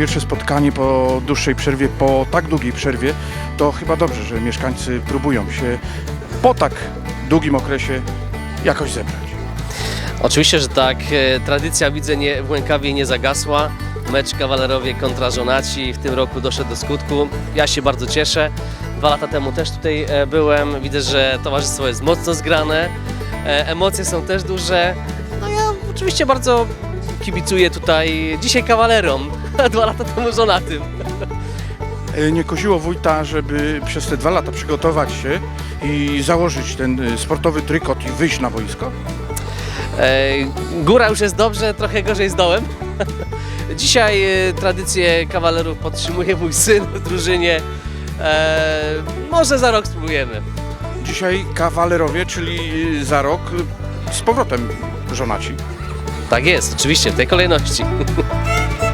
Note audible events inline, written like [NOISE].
pierwsze spotkanie po dłuższej przerwie, po tak długiej przerwie, to chyba dobrze, że mieszkańcy próbują się po tak długim okresie jakoś zebrać. Oczywiście, że tak. E, Tradycja widzę nie, w Łękawie nie zagasła. Mecz kawalerowie kontra żonaci w tym roku doszedł do skutku. Ja się bardzo cieszę. Dwa lata temu też tutaj e, byłem. Widzę, że towarzystwo jest mocno zgrane. E, Emocje są też duże. No ja oczywiście bardzo kibicuję tutaj dzisiaj kawalerom. Dwa lata temu żonatym. E, Nie koziło wójta, żeby przez te dwa lata przygotować się i założyć ten e, sportowy trykot i wyjść na boisko? E, Góra już jest dobrze, trochę gorzej z dołem. [LAUGHS] Dzisiaj tradycję kawalerów podtrzymuje mój syn w drużynie. Może za rok spróbujemy. Dzisiaj kawalerowie, czyli za rok z powrotem żonaci. Tak jest, oczywiście, w tej kolejności. [LAUGHS]